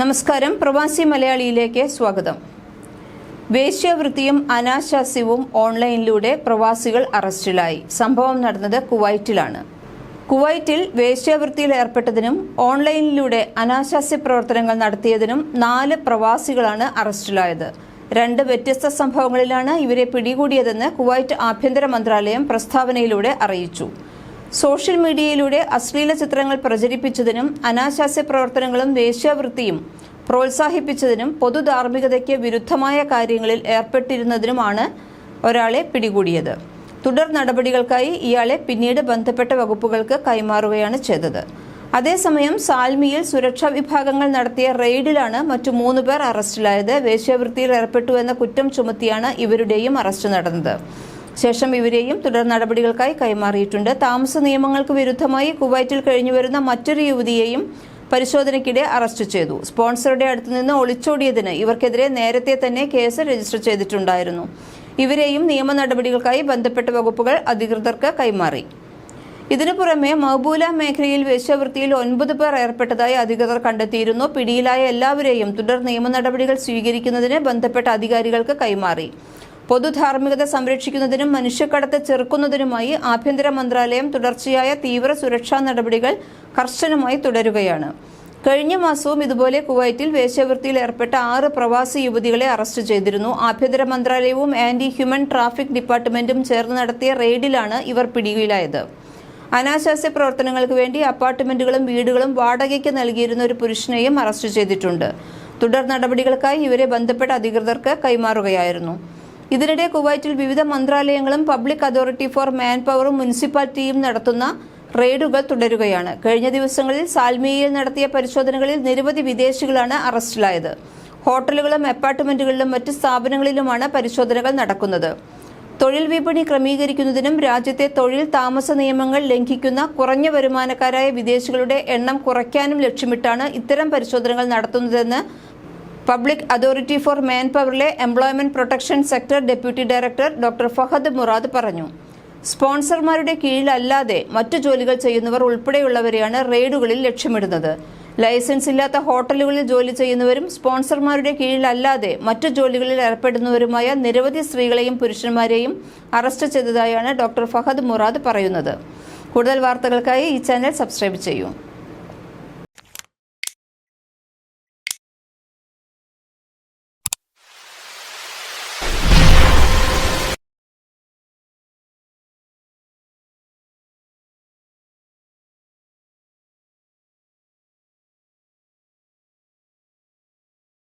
നമസ്കാരം. പ്രവാസി മലയാളിയിലേക്ക് സ്വാഗതം. വേശ്യാവൃത്തിയും അനാശാസ്യവും ഓൺലൈനിലൂടെ പ്രവാസികൾ അറസ്റ്റിലായി. സംഭവം നടന്നത് കുവൈറ്റിലാണ്. കുവൈറ്റിൽ വേശ്യാവൃത്തിയിൽ ഏർപ്പെട്ടതിനും ഓൺലൈനിലൂടെ അനാശാസ്യ പ്രവർത്തനങ്ങൾ നടത്തിയതിനും നാല് പ്രവാസികളാണ് അറസ്റ്റിലായത്. രണ്ട് വ്യത്യസ്ത സംഭവങ്ങളിലാണ് ഇവരെ പിടികൂടിയതെന്ന് കുവൈറ്റ് ആഭ്യന്തര മന്ത്രാലയം പ്രസ്താവനയിലൂടെ അറിയിച്ചു. സോഷ്യൽ മീഡിയയിലൂടെ അശ്ലീല ചിത്രങ്ങൾ പ്രചരിപ്പിച്ചതിനും അനാശാസ്യ പ്രവർത്തനങ്ങളും വേശ്യാവൃത്തിയും പ്രോത്സാഹിപ്പിച്ചതിനും പൊതുധാർമ്മികതയ്ക്ക് വിരുദ്ധമായ കാര്യങ്ങളിൽ ഏർപ്പെട്ടിരുന്നതിനുമാണ് ഒരാളെ പിടികൂടിയത്. തുടർ നടപടികൾക്കായി ഇയാളെ പിന്നീട് ബന്ധപ്പെട്ട വകുപ്പുകൾക്ക് കൈമാറുകയാണ് ചെയ്തത്. അതേസമയം സാൽമിയിൽ സുരക്ഷാ വിഭാഗങ്ങൾ നടത്തിയ റെയ്ഡിലാണ് മറ്റു മൂന്ന് പേർ അറസ്റ്റിലായത്. വേശ്യാവൃത്തിയിൽ ഏർപ്പെട്ടു എന്ന കുറ്റം ചുമത്തിയാണ് ഇവരുടെയും അറസ്റ്റ് നടന്നത്. ശേഷം ഇവരെയും തുടർ നടപടികൾക്കായി കൈമാറിയിട്ടുണ്ട്. താമസ നിയമങ്ങൾക്ക് വിരുദ്ധമായി കുവൈറ്റിൽ കഴിഞ്ഞുവരുന്ന മറ്റൊരു യുവതിയെയും പരിശോധനയ്ക്കിടെ അറസ്റ്റ് ചെയ്തു. സ്പോൺസറുടെ അടുത്തുനിന്ന് ഒളിച്ചോടിയതിന് ഇവർക്കെതിരെ നേരത്തെ തന്നെ കേസ് രജിസ്റ്റർ ചെയ്തിട്ടുണ്ടായിരുന്നു. ഇവരെയും നിയമ നടപടികൾക്കായി ബന്ധപ്പെട്ട വകുപ്പുകൾ അധികൃതർക്ക് കൈമാറി. ഇതിനു പുറമെ മഹബൂല മേഖലയിൽ വേശ്യാവൃത്തിയിൽ ഒൻപത് പേർ ഏർപ്പെട്ടതായി അധികൃതർ കണ്ടെത്തിയിരുന്നു. പിടിയിലായ എല്ലാവരെയും തുടർ നിയമ നടപടികൾ സ്വീകരിക്കുന്നതിന് ബന്ധപ്പെട്ട അധികാരികൾക്ക് കൈമാറി. പൊതുധാർമ്മികത സംരക്ഷിക്കുന്നതിനും മനുഷ്യക്കടത്ത് ചെറുക്കുന്നതിനുമായി ആഭ്യന്തര മന്ത്രാലയം തുടർച്ചയായ തീവ്ര സുരക്ഷാ നടപടികൾ കർശനമായി തുടരുകയാണ്. കഴിഞ്ഞ മാസവും ഇതുപോലെ കുവൈറ്റിൽ വേശ്യാവൃത്തിയിൽ ഏർപ്പെട്ട ആറ് പ്രവാസി യുവതികളെ അറസ്റ്റ് ചെയ്തിരുന്നു. ആഭ്യന്തര മന്ത്രാലയവും ആന്റി ഹ്യൂമൻ ട്രാഫിക് ഡിപ്പാർട്ട്മെന്റും ചേർന്ന് നടത്തിയ റെയ്ഡിലാണ് ഇവർ പിടിയിലായത്. അനാശാസ്യ പ്രവർത്തനങ്ങൾക്ക് വേണ്ടി അപ്പാർട്ട്മെന്റുകളും വീടുകളും വാടകയ്ക്ക് നൽകിയിരുന്ന ഒരു പുരുഷനെയും അറസ്റ്റ് ചെയ്തിട്ടുണ്ട്. തുടർ നടപടികൾക്കായി ഇവരെ ബന്ധപ്പെട്ട അധികൃതർക്ക് കൈമാറുകയായിരുന്നു. ഇതിനിടെ കുവൈറ്റിൽ വിവിധ മന്ത്രാലയങ്ങളും പബ്ലിക് അതോറിറ്റി ഫോർ മാൻ പവറും മുനിസിപ്പാലിറ്റിയും നടത്തുന്ന റെയ്ഡുകൾ തുടരുകയാണ്. കഴിഞ്ഞ ദിവസങ്ങളിൽ സാൽമിയയിൽ നടത്തിയ പരിശോധനകളിൽ നിരവധി വിദേശികളാണ് അറസ്റ്റിലായത്. ഹോട്ടലുകളും അപ്പാർട്ട്മെന്റുകളിലും മറ്റ് സ്ഥാപനങ്ങളിലുമാണ് പരിശോധനകൾ നടക്കുന്നത്. തൊഴിൽ വിപണി ക്രമീകരിക്കുന്നതിനും രാജ്യത്തെ തൊഴിൽ താമസ നിയമങ്ങൾ ലംഘിക്കുന്ന കുറഞ്ഞ വരുമാനക്കാരായ വിദേശികളുടെ എണ്ണം കുറയ്ക്കാനും ലക്ഷ്യമിട്ടാണ് ഇത്തരം പരിശോധനകൾ നടത്തുന്നതെന്ന് പബ്ലിക് അതോറിറ്റി ഫോർ മാൻ പവറിലെ employment protection sector deputy director doctor Fahad Murad പറഞ്ഞു. സ്പോൺസർമാരുടെ കീഴിലല്ലാതെ മറ്റു ജോലികൾ ചെയ്യുന്നവർ ഉൾപ്പെടെയുള്ളവരെയാണ് റെയ്ഡുകളിൽ ലക്ഷ്യമിടുന്നത്. ലൈസൻസ് ഇല്ലാത്ത ഹോട്ടലുകളിൽ ജോലി ചെയ്യുന്നവരും സ്പോൺസർമാരുടെ കീഴിലല്ലാതെ മറ്റു ജോലികളിൽ ഏർപ്പെടുന്നവരുമായ നിരവധി സ്ത്രീകളെയും പുരുഷന്മാരെയും അറസ്റ്റ് ചെയ്തതായാണ് ഡോക്ടർ ഫഹദ് മുറാദ് പറയുന്നത്. കൂടുതൽ വാർത്തകൾക്കായി ഈ ചാനൽ സബ്സ്ക്രൈബ് ചെയ്യൂ.